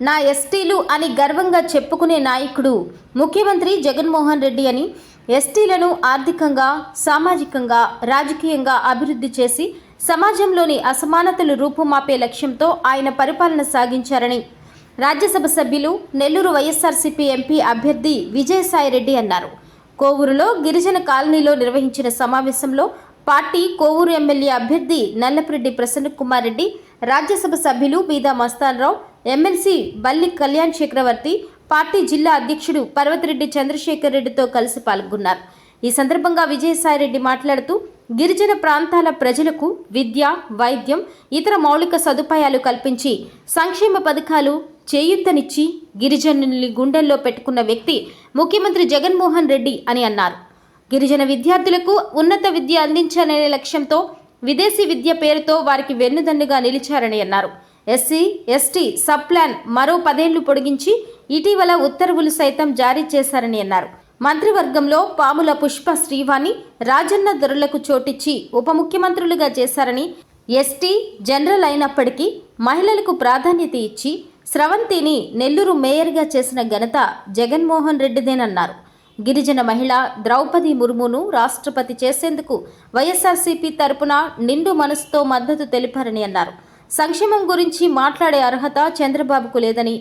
నా ఎస్టీలు అని గర్వంగా చెప్పుకునే నాయకుడు ముఖ్యమంత్రి జగన్మోహన్ రెడ్డి అని ఎస్టీలను ఆర్థికంగా సామాజికంగా రాజకీయంగా అభివృద్ధి చేసి సమాజంలోని అసమానతలు రూపుమాపే లక్ష్యంతో ఆయన పరిపాలన సాగించారని రాజ్యసభ సభ్యులు నెల్లూరు వైఎస్ఆర్సీపీ ఎంపీ అభ్యర్థి విజయసాయిరెడ్డి అన్నారు. కోవూరులో గిరిజన కాలనీలో నిర్వహించిన సమావేశంలో పార్టీ కోవూరు ఎమ్మెల్యే అభ్యర్థి నల్లపిరెడ్డి ప్రసన్న కుమార్ రెడ్డి రాజ్యసభ సభ్యులు బీదా మస్తాన్రావు ఎమ్మెల్సీ బల్లి కళ్యాణ్ చక్రవర్తి పార్టీ జిల్లా అధ్యక్షుడు పర్వతిరెడ్డి చంద్రశేఖర్ రెడ్డితో కలిసి పాల్గొన్నారు. ఈ సందర్భంగా విజయసాయిరెడ్డి మాట్లాడుతూ గిరిజన ప్రాంతాల ప్రజలకు విద్య వైద్యం ఇతర మౌలిక సదుపాయాలు కల్పించి సంక్షేమ పథకాలు చేయూతనిచ్చి గిరిజనుల్ని గుండెల్లో పెట్టుకున్న వ్యక్తి ముఖ్యమంత్రి జగన్మోహన్ రెడ్డి అని అన్నారు. గిరిజన విద్యార్థులకు ఉన్నత విద్య అందించాలనే లక్ష్యంతో విదేశీ విద్య పేరుతో వారికి వెన్నుదన్నుగా నిలిచారని అన్నారు. ఎస్సీ ఎస్టీ సబ్ ప్లాన్ మరో పదేళ్ళు పొడిగించి ఇటీవల ఉత్తర్వులు సైతం జారీ చేశారని అన్నారు. మంత్రివర్గంలో పాముల పుష్ప శ్రీవాణి రాజన్న దొరలకు చోటిచ్చి ఉప ముఖ్యమంత్రులుగా చేశారని ఎస్టీ జనరల్ అయినప్పటికీ మహిళలకు ప్రాధాన్యత ఇచ్చి స్రవంతిని నెల్లూరు మేయర్గా చేసిన ఘనత జగన్మోహన్ రెడ్డిదేనన్నారు. గిరిజన మహిళ ద్రౌపది ముర్మును రాష్ట్రపతి చేసేందుకు వైఎస్ఆర్సీపీ తరపున నిండు మనసుతో మద్దతు తెలిపారని అన్నారు. సంక్షేమం గురించి మాట్లాడే అర్హత చంద్రబాబుకు లేదని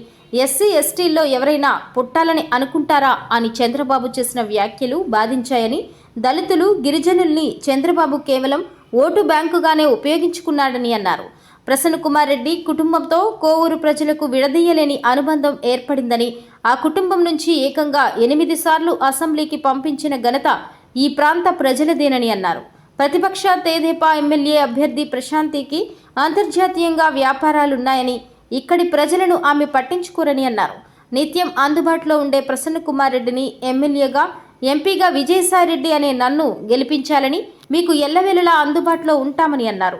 ఎస్సీ ఎస్టీల్లో ఎవరైనా పుట్టాలని అనుకుంటారా అని చంద్రబాబు చేసిన వ్యాఖ్యలు బాధించాయని దళితులు గిరిజనుల్ని చంద్రబాబు కేవలం ఓటు బ్యాంకుగానే ఉపయోగించుకున్నాడని అన్నారు. ప్రసన్న కుమార్ రెడ్డి కుటుంబంతో కోవూరు ప్రజలకు విడదీయలేని అనుబంధం ఏర్పడిందని ఆ కుటుంబం నుంచి ఏకంగా ఎనిమిది సార్లు అసెంబ్లీకి పంపించిన ఘనత ఈ ప్రాంత ప్రజలదేనని అన్నారు. ప్రతిపక్ష తేదేపా ఎమ్మెల్యే అభ్యర్థి ప్రశాంతికి అంతర్జాతీయంగా వ్యాపారాలున్నాయని ఇక్కడి ప్రజలను ఆమె పట్టించుకోరని అన్నారు. నిత్యం అందుబాటులో ఉండే ప్రసన్న కుమార్ రెడ్డిని ఎమ్మెల్యేగా ఎంపీగా విజయసాయిరెడ్డి అనే నన్ను గెలిపించాలని మీకు ఎల్లవేళలా అందుబాటులో ఉంటామని అన్నారు.